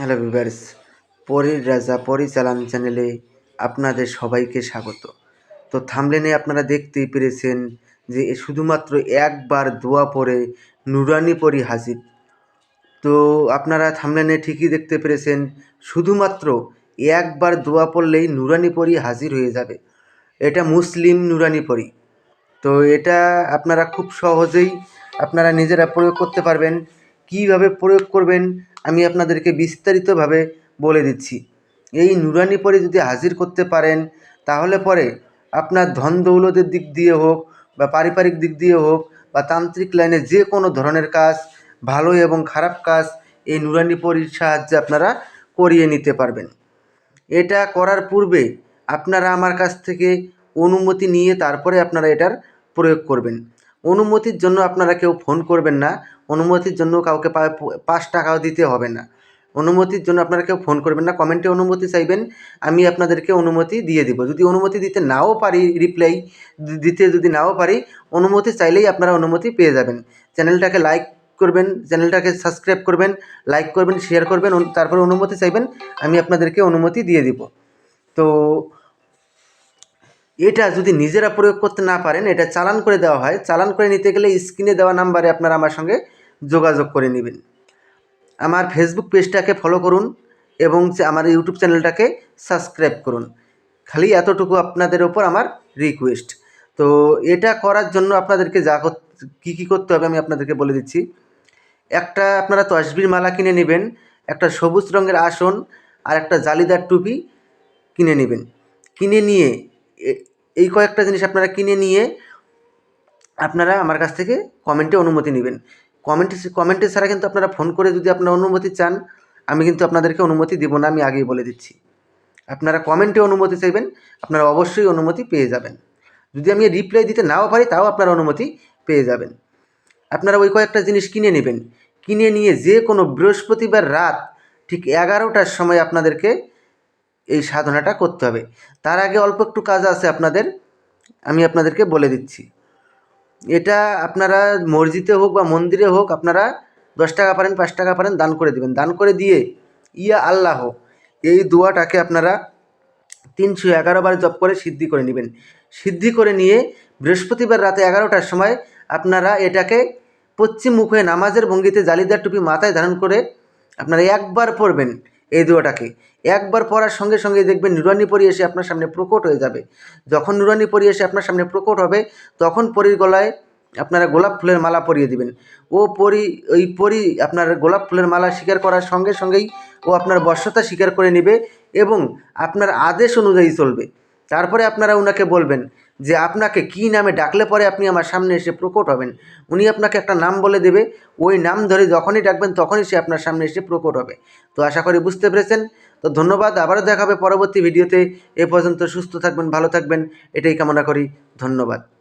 Hello viewers পরীর রাজা পরিচালন চ্যানেলে আপনাদের সবাইকে স্বাগত। তো থামলেনে আপনারা দেখতেই পেরেছেন যে শুধুমাত্র একবার দোয়া পরে নুরানি পরি হাজির। তো আপনারা থামলেনে ঠিকই দেখতে পেরেছেন, শুধুমাত্র একবার দোয়া পড়লেই নুরানি পরি হাজির হয়ে যাবে। এটা মুসলিম নুরানি পরি। তো এটা আপনারা খুব সহজেই আপনারা নিজেরা প্রয়োগ করতে পারবেন, কীভাবে প্রয়োগ করবেন আমি আপনাদেরকে বিস্তারিতভাবে বলে দিচ্ছি। এই নুরানি পরে যদি হাজির করতে পারেন, তাহলে পরে আপনার ধন দৌলতের দিক দিয়ে হোক বা পারিবারিক দিক দিয়ে হোক বা তান্ত্রিক লাইনে যে কোনো ধরনের কাজ, ভালো এবং খারাপ কাজ, এই নুরানি পরির সাহায্যে আপনারা করিয়ে নিতে পারবেন। এটা করার পূর্বে আপনারা আমার কাছ থেকে অনুমতি নিয়ে তারপরে আপনারা এটার প্রয়োগ করবেন। অনুমতির জন্য আপনারা কেউ ফোন করবেন না। অনুমতির জন্য কাউকে পাঁচ টাকাও দিতে হবে না। অনুমতির জন্য আপনারা কেউ ফোন করবেন না কমেন্টে অনুমতি চাইবেন, আমি আপনাদেরকে অনুমতি দিয়ে দিব। যদি অনুমতি দিতে নাও পারি রিপ্লাই দিতে যদি নাও পারি, অনুমতি চাইলেই আপনারা অনুমতি পেয়ে যাবেন। চ্যানেলটাকে লাইক করবেন, চ্যানেলটাকে সাবস্ক্রাইব করবেন লাইক করবেন শেয়ার করবেন তারপরে অনুমতি চাইবেন, আমি আপনাদেরকে অনুমতি দিয়ে দিব। তো, এটা যদি নিজেরা প্রয়োগ করতে না পারেন, এটা চালান করে দেওয়া হয়। চালান করে নিতে গেলে স্ক্রিনে দেওয়া নাম্বারে আপনারা আমার সঙ্গে যোগাযোগ করে নেবেন। আমার ফেসবুক পেজটাকে ফলো করুন এবং আমার ইউটিউব চ্যানেলটাকে সাবস্ক্রাইব করুন। খালি এতটুকু আপনাদের ওপর আমার রিকোয়েস্ট তো এটা করার জন্য আপনাদেরকে যা কী কী করতে হবে আমি আপনাদেরকে বলে দিচ্ছি। একটা আপনারা তসবির মালা কিনে নেবেন, একটা সবুজ রঙের আসন আর একটা জালিদার টুপি কিনে নেবেন। কিনে নিয়ে এই কয়েকটা জিনিস আপনারা কিনে নিয়ে আপনারা আমার কাছ থেকে কমেন্টে অনুমতি নেবেন। কমেন্টে কমেন্টে ছাড়া কিন্তু আপনারা ফোন করে যদি আপনারা অনুমতি চান, আমি কিন্তু আপনাদেরকে অনুমতি দেবো না, আমি আগেই বলে দিচ্ছি। আপনারা কমেন্টে অনুমতি চাইবেন, আপনারা অবশ্যই অনুমতি পেয়ে যাবেন। যদি আমি রিপ্লাই দিতে নাও পারি, তাও আপনারা অনুমতি পেয়ে যাবেন। আপনারা ওই কয়েকটা জিনিস কিনে নেবেন। কিনে নিয়ে যে কোনো বৃহস্পতিবার রাত ঠিক এগারোটার সময় আপনাদেরকে এই সাধনাটা করতে হবে। তার আগে অল্প একটু কাজ আছে আপনাদের, আমি আপনাদেরকে বলে দিচ্ছি। এটা আপনারা মসজিদে হোক বা মন্দিরে হোক আপনারা দশ টাকা পারেন, পাঁচ টাকা পারেন, দান করে দিবেন। দান করে দিয়ে ইয়া আল্লাহ, এই দোয়াটাকে আপনারা তিনশো এগারো বার জপ করে সিদ্ধি করে নেবেন। সিদ্ধি করে নিয়ে বৃহস্পতিবার রাতে এগারোটার সময় আপনারা এটাকে পশ্চিম মুখ নামাজের ভঙ্গিতে জালিদার টুপি মাথায় ধারণ করে আপনারা একবার পড়বেন। এই দোয়াটাকে। একবার পড়ার সঙ্গে সঙ্গে দেখবেন নুরানি পরি এসে আপনার সামনে প্রকট হয়ে যাবে। যখন নুরানি পরি এসে আপনার সামনে প্রকট হবে, তখন পরির গলায় আপনারা গোলাপ ফুলের মালা পরিয়ে দিবেন। ও পরি, ওই পরি আপনার গোলাপ ফুলের মালা স্বীকার করার সঙ্গে সঙ্গেই ও আপনার বশ্যতা স্বীকার করে নেবে এবং আপনার আদেশ অনুযায়ী চলবে। তারপরে আপনারা ওনাকে বলবেন যে আপনাকে কি নামে ডাকলে পরে আপনি আমার সামনে এসে প্রকট হবেন। উনি আপনাকে একটা নাম বলে দেবে, ওই নাম ধরে যখনই ডাকবেন তখনই সে আপনার সামনে এসে প্রকট হবে। তো আশা করি বুঝতে পেরেছেন। তো ধন্যবাদ, আবারও দেখা হবে পরবর্তী ভিডিওতে। এ পর্যন্ত সুস্থ থাকবেন, ভালো থাকবেন। এটাই কামনা করি। ধন্যবাদ।